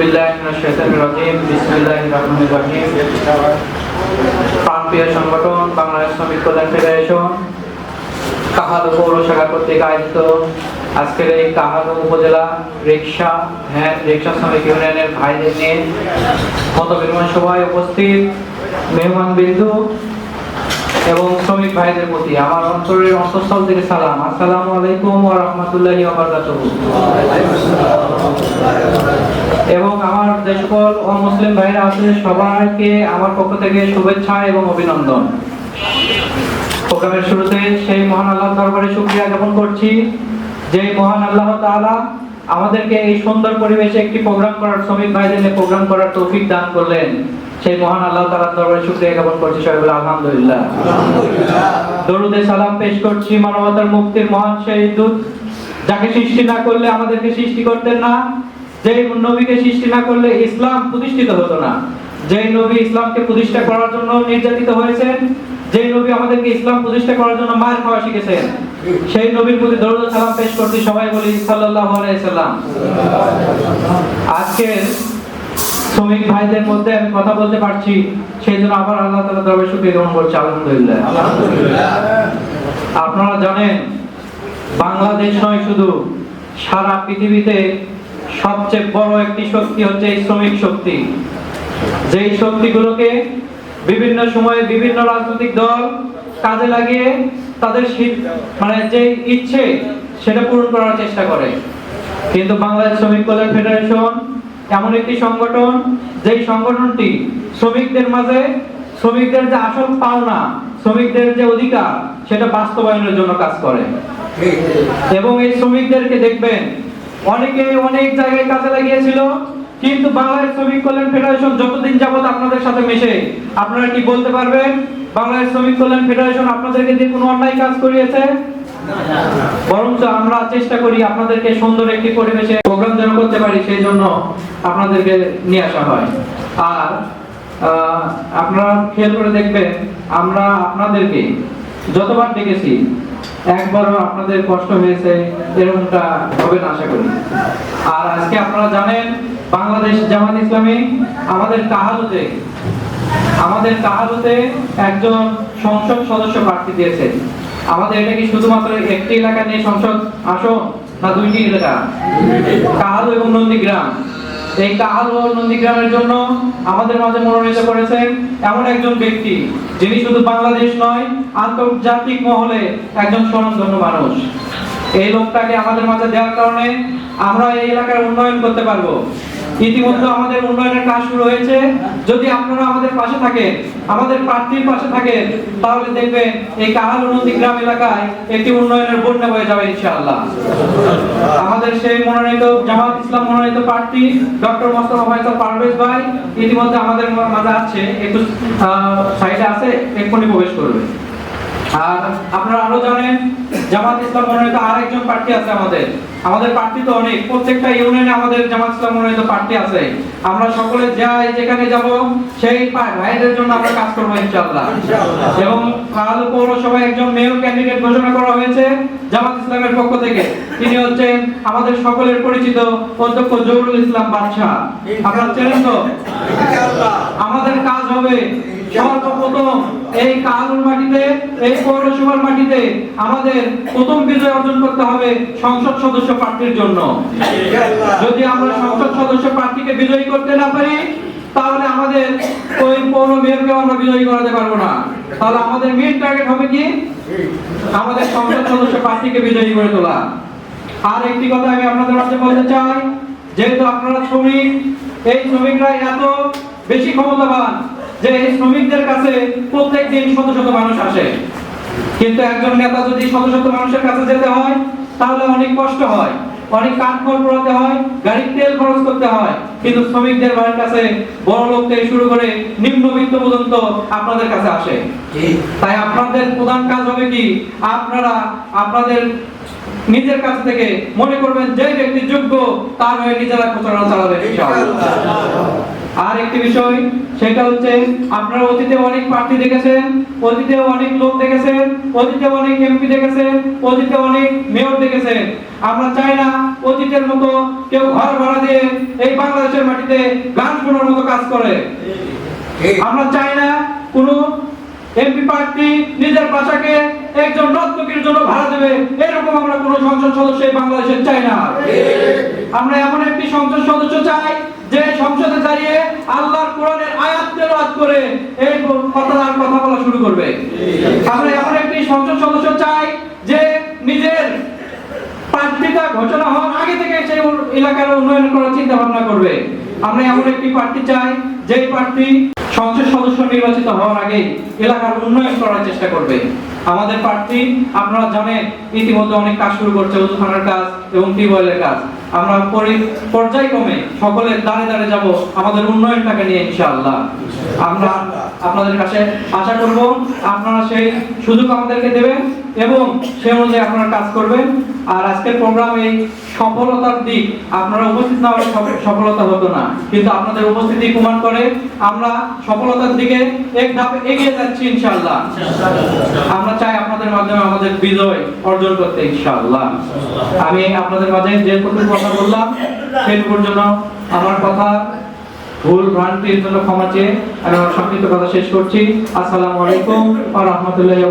বিল্লাহি মিনাশ শাইতানির রাজিম, বিসমিল্লাহির রহমানির রহিম। প্রাণপ্রিয় সংগঠন, বাংলাদেশ শ্রমিক কল্যাণ ফেডারেশন, কাহালু কর্তৃক আয়োজিত আজকের এই কাহালু উপজেলা রিক্সা ভ্যান রিক্সা শ্রমিক ইউনিয়নের ভাইদের নিয়ে মত সভায় উপস্থিত মেহমান বিন্দু এবং শ্রমিক ভাইদের প্রতি আমার অন্তরের অন্তঃস্থল থেকে সালাম। আসসালামু আলাইকুম ওয়া রাহমাতুল্লাহি ওয়া বারাকাতুহু। এবং আমার যে সকল অমুসলিম ভাইরা আছে, সবাইকে আমার পক্ষ থেকে শুভেচ্ছা এবং অভিনন্দন। প্রোগ্রামের শুরুতে সেই মহান আল্লাহ দরবারে শুকরিয়া জ্ঞাপন করছি। যে মহান আল্লাহ তাআলা আমাদেরকে এই সুন্দর পরিবেশে একটি প্রোগ্রাম করার শ্রমিক ভাইদের প্রোগ্রাম করার তৌফিক দান করলেন। সেই মহান আল্লাহ তাআলার দরবারে শুকরিয়া জ্ঞাপন করছি সবাই বলে আলহামদুলিল্লাহ। দরুদে সালাম পেশ করছি মানবতার মুক্তির মহান সেই দূত। যাকে সৃষ্টি না করলে আমাদেরকে সৃষ্টি করতেন না। যে নবীকে সৃষ্টি না করলে ইসলাম প্রতিষ্ঠিত হতো না। যে নবী ইসলামকে প্রতিষ্ঠা করার জন্য নির্যাতিত হয়েছেন যে নবী আমাদেরকে ইসলাম প্রতিষ্ঠা করার জন্য মার খাওয়া শিখেছেন, সেই নবীর প্রতি দরুদ সালাম পেশ করছি সবাই বলি সাল্লাল্লাহু আলাইহি সাল্লাম। আজকে শ্রমিক ভাইদের মধ্যে আমি কথা বলতে পারছি, সেই জন্য আবার আল্লাহ তাআলা দরবারে শুকরিয়া জ্ঞাপন করছি, আলহামদুলিল্লাহ। আপনারা জানেন, বাংলাদেশ নয় শুধু, সারা পৃথিবীতে সবচেয়ে বড় একটি শক্তি হচ্ছে এই শ্রমিক শক্তি। যেই শক্তিগুলোকে বিভিন্ন সময়ে বিভিন্ন রাজনৈতিক দল কাজে লাগিয়ে তাদের মানে যে ইচ্ছে সেটা পূরণ করার চেষ্টা করে। কিন্তু বাংলাদেশ শ্রমিক কল্যাণ ফেডারেশন এমন একটি সংগঠন, যেই সংগঠনটি শ্রমিকদের মাঝে শ্রমিকদের যে আসল পাওনা, শ্রমিকদের যে অধিকার, সেটা বাস্তবায়নের জন্য কাজ করে। এবং এই শ্রমিকদেরকে দেখবেন, অনেকে অনেক জায়গায় কাজে লাগিয়েছিল কিন্তু বাংলাদেশ শ্রমিক কল্যাণ ফেডারেশন যতদিন যাবত আপনাদের সাথে মেশে, আপনারা কি বলতে পারবেন? বাংলাদেশ শ্রমিক কল্যাণ ফেডারেশন আপনাদেরকে দিয়ে কোনো অন্যায় কাজ করিয়েছে? বরঞ্চ আমরা চেষ্টা করি আপনাদেরকে সুন্দর একটি পরিবেশে প্রোগ্রাম যেন করতে পারি, সেই জন্য আপনাদেরকে নিয়ে আসা হয়। আর আপনারা খেয়াল করে দেখবেন, আমরা আপনাদেরকে যতবার ডেকেছি একবারও আপনাদের কষ্ট হয়েছে, এরকমটা হবে না, আশা করি। আর আজকে আপনারা জানেন বাংলাদেশ জামাত ইসলামী আমাদের কাহালুতে আমাদের কাহালুতে একজন সংসদ সদস্য প্রার্থী দিয়েছে। আমাদের এটা কি শুধুমাত্র একটি এলাকা নিয়ে সংসদ আসন না দুইটি এলাকা? কাহালু এবং নন্দীগ্রাম। এই কাহালু ও নন্দীগ্রামের জন্য আমাদের মাঝে মনোনীত করেছেন এমন একজন ব্যক্তি, যিনি শুধু বাংলাদেশ নয়, আন্তর্জাতিক মহলে একজন স্বনামধন্য মানুষ। এই লোকটাকে আমাদের মাঝে দেওয়ার কারণে আমরা এই এলাকার উন্নয়ন করতে পারব। ইতিমধ্যে আমাদের উন্নয়নের কাজ শুরু হয়েছে। যদি আপনারা আমাদের পাশে থাকেন আমাদের প্রার্থীর পাশে থাকেন তাহলে দেখবেন এই কাহালু নদী গ্রাম এলাকায় একটি উন্নয়নের বন্যা হয়ে যাবে ইনশাআল্লাহ। আমাদের সেই মনোনীত জামাত ইসলাম মনোনীত প্রার্থী, ডক্টর মোস্তফা ফয়সাল পারভেজ ভাই, ইতিমধ্যে আমাদের মাঝে আছে, একটু সাইডে আছে, এক্ষুনি প্রবেশ করবে। আর আপনারা আরও জানেন জামাত ইসলাম মনোনীত আরেকজন প্রার্থী আছে আমাদের। আমাদের প্রার্থী তো অনেক প্রত্যেকটা ইউনিয়নে আমাদের জামাত ইসলাম মনোনীত প্রার্থী আছে। আমরা সকলে যাই যেখানে যাব সেই ভাইদের জন্য আমরা কাজ করব ইনশাআল্লাহ। এবং কাল পৌরসভায় একজন মেয়র ক্যান্ডিডেট ঘোষণা করা হয়েছে জামাত ইসলামের পক্ষ থেকে। তিনি হচ্ছেন আমাদের সকলের পরিচিত অধ্যক্ষ জহুরুল ইসলাম বাদশাহ। আপনারা চেনেন তো? আমাদের কাজ হবে সর্বপ্রথম এই কালুর মাটিতে, এই পৌরসভার মাটিতে আমাদের প্রথম বিজয় অর্জন করতে হবে সংসদ সদস্য প্রার্থীর জন্য। যদি আমরা সংসদ সদস্য প্রার্থীকে বিজয়ী করতে না পারি, তাহলে আমাদের ওই পৌর মেয়রকে আমরা বিজয়ী করাতে পারব না। তাহলে আমাদের মেইন টার্গেট হবে কি? আমাদের সংসদ সদস্য প্রার্থীকে বিজয়ী করে তোলা। আর একটি কথা আমি আপনাদের মাঝে বলতে চাই, যেহেতু আপনারা শ্রমিক, এই শ্রমিকরা এত বেশি ক্ষমতাবান যে শ্রমিকদের কাছে প্রত্যেক দিন শত শত মানুষ আসে। কিন্তু একজন নেতা যদি শত শত মানুষের কাছে যেতে হয় তাহলে অনেক কষ্ট হয় অনেক কাঠ খড় পোড়াতে হয় গাড়ির তেল খরচ করতে হয়। কিন্তু শ্রমিকদের বাড়ির কাছে বড় লোক থেকে শুরু করে নিম্নবিত্ত পর্যন্ত আপনাদের কাছে আসে। তাই আপনাদের প্রধান কাজ হবে কি? আপনারা আপনাদের নিজের কাছ থেকে মনে করবেন যে ব্যক্তি যোগ্য তার হয়ে নিজেরা প্রচারণা চালাবেন। আর একটি বিষয়, সেটা হচ্ছে আপনারা অতীতে অনেক প্রার্থী দেখেছেন, অতীতে অনেক লোক দেখেছেন, অতীতে অনেক এমপি দেখেছেন, অতীতে অনেক মেয়র দেখেছেন। আমরা চাই না অতীতের মতো কেউ ঘর ভাড়া দিয়ে এই বাংলাদেশের মাটিতে গান শোনার মতো কাজ করে। আমরা চাই না কোনো এমপি প্রার্থী নিজের ভাষাকে একজন নর্তকীর জন্য ভাড়া দেবে, এরকম আমরা কোনো সংসদ সদস্য বাংলাদেশের চাই না। আমরা এমন একটি সংসদ সদস্য চাই আল্লাহর কোরআনের আয়াত তেলাওয়াত করে এই কথার কথা বলা শুরু করবে। আমরা এমন একটি সংসদ সদস্য চাই যে নিজের প্রার্থিতা ঘোষণা হওয়ার আগে থেকে সেই এলাকার উন্নয়ন করার চিন্তা ভাবনা করবে। আমরা এমন একটি প্রার্থী চাই, যেই প্রার্থী সংসদ সদস্য নির্বাচিত হওয়ার আগে এলাকার উন্নয়ন করার চেষ্টা করবে। আমাদের প্রার্থী, আপনারা জানেন, ইতিমধ্যে অনেক কাজ শুরু করছে উজুখানার কাজ এবং টিউবওয়েলের কাজ। আমরা পরি- পর্যায়ক্রমে সকলে দাঁড়ে দাঁড়ে যাব আমাদের উন্নয়নটাকে নিয়ে, ইনশাআল্লাহ। আমরা আপনাদের কাছে আশা করব, আপনারা সেই সুযোগ আমাদেরকে দেবেন। এবং সেই অনুযায়ী আপনারা কাজ করবেন। আর আজকের প্রোগ্রাম সফলতার দিক, আপনারা উপস্থিত না হলে সফলতা হতো না। কিন্তু আপনাদের উপস্থিতি প্রমাণ করে আমরা সফলতার দিকে এক ধাপ এগিয়ে যাচ্ছি, ইনশাআল্লাহ। আমরা চাই আপনাদের মাধ্যমে আমাদের বিজয় অর্জন করতে, ইনশাআল্লাহ। আমি আপনাদের মাঝে যে কতটুকু কথা বললাম সেটুকুর জন্য আমার কথা ভুল, ভ্রান্তির জন্য ক্ষমা চেয়ে আমি আমার সংক্ষিপ্ত কথা শেষ করছি। আসসালামু আলাইকুম ওয়া রাহমাতুল্লাহি